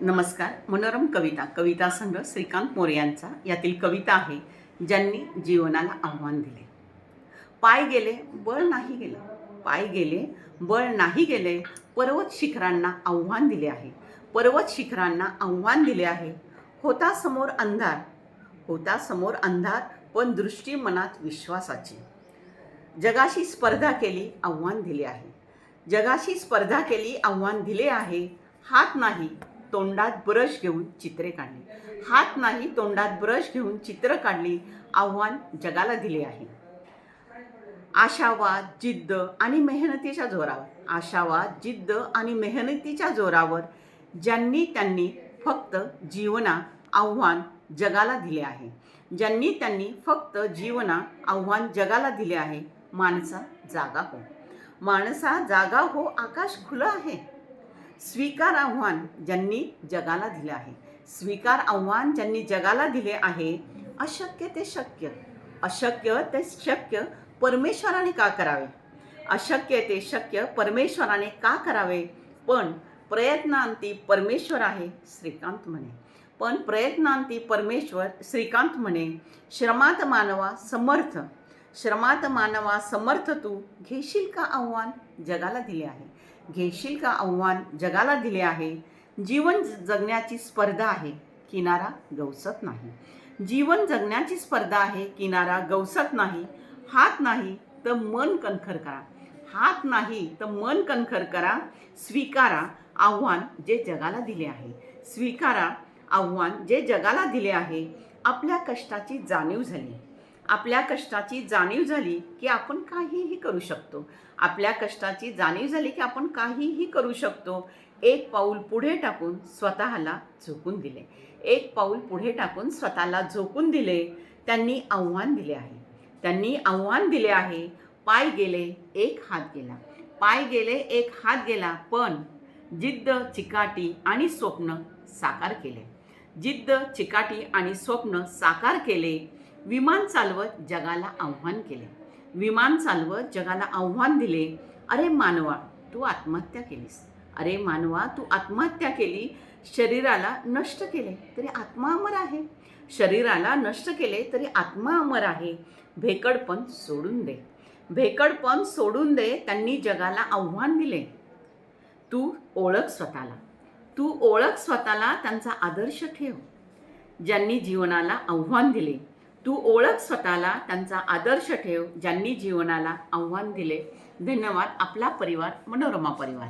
नमस्कार मनोरम कविता कविता संघ श्रीकांत मोरे यांचा यातील कविता आहे ज्यांनी जीवनाला आव्हान दिले. पाय गेले बळ नाही गेलं. पाय गेले बळ नाही गेले पर्वत शिखरांना आव्हान दिले आहे. पर्वत शिखरांना आव्हान दिले आहे. होता समोर अंधार होता समोर अंधार पण दृष्टी मनात विश्वासाची. जगाशी स्पर्धा केली आव्हान दिले आहे. जगाशी स्पर्धा केली आव्हान दिले आहे. हात नाही तोंडात ब्रश घेऊन चित्रे काढली. हात नाही तोंडात ब्रश घेऊन चित्र काढली आव्हान जगाला दिले आहे. आशावाद जिद्द आणि मेहनतीच्या जोरावर. आशावाद जिद्द आणि मेहनतीच्या जोरावर ज्यांनी त्यांनी फक्त जीवना आव्हान जगाला दिले आहे. ज्यांनी त्यांनी फक्त जीवना आव्हान जगाला दिले आहे माणसा जागा हो. माणसा जागा हो आकाश खुलं आहे. स्वीकार आव्हान ज्यांनी जगाला दिले आहे. स्वीकार आव्हान ज्यांनी जगाला दिले आहे अशक्य ते शक्य. अशक्य ते शक्य परमेश्वराने का करावे? अशक्य ते शक्य परमेश्वराने का करावे? पण प्रयत्नांती परमेश्वर आहे श्रीकांत म्हणे. पण प्रयत्नांती परमेश्वर श्रीकांत म्हणे श्रमात मानवा समर्थ. श्रमात मानवा समर्थ तू घेशील का आव्हान? जगाला दिले आहे. घेशील का आव्हान जगाला दिले आहे? जीवन जगण्याची स्पर्धा आहे किनारा गवसत नाही. जीवन जगण्याची स्पर्धा आहे किनारा गवसत नाही. हात नाही तर मन कणखर करा. हात नाही तर मन कणखर करा. स्वीकारा आव्हान जे जगाला दिले आहे. स्वीकारा आव्हान जे जगाला दिले आहे. आपल्या कष्टाची जाणीव झाली. आपल्या कष्टाची जाणीव झाली की आपण काहीही करू शकतो. आपल्या कष्टाची जाणीव झाली की आपण काहीही करू शकतो. एक पाऊल पुढे टाकून स्वतःला झोकून दिले. एक पाऊल पुढे टाकून स्वतःला झोकून दिले. त्यांनी आव्हान दिले आहे. त्यांनी आव्हान दिले आहे. पाय गेले एक हात गेला. पाय गेले एक हात गेला. पण जिद्द चिकाटी आणि स्वप्न साकार केले. जिद्द चिकाटी आणि स्वप्न साकार केले. विमान चालवत जगाला आव्हान केले. विमान चालवत जगाला आव्हान दिले. अरे मानवा तू आत्महत्या केलीस. अरे मानवा तू आत्महत्या केली. शरीराला नष्ट केले तरी आत्मा अमर आहे. शरीराला नष्ट केले तरी आत्मा अमर आहे. भेकडपण सोडून दे. भेकडपण सोडून दे त्यांनी जगाला आव्हान दिले. तू ओळख स्वतःला. तू ओळख स्वतःला त्यांचा आदर्श ठेव. ज्यांनी जीवनाला आव्हान दिले तू ओळख स्वतःला त्यांचा आदर्श ठेव ज्यांनी जीवनाला आव्हान दिले. धन्यवाद. आपला परिवार मनोरमा परिवार.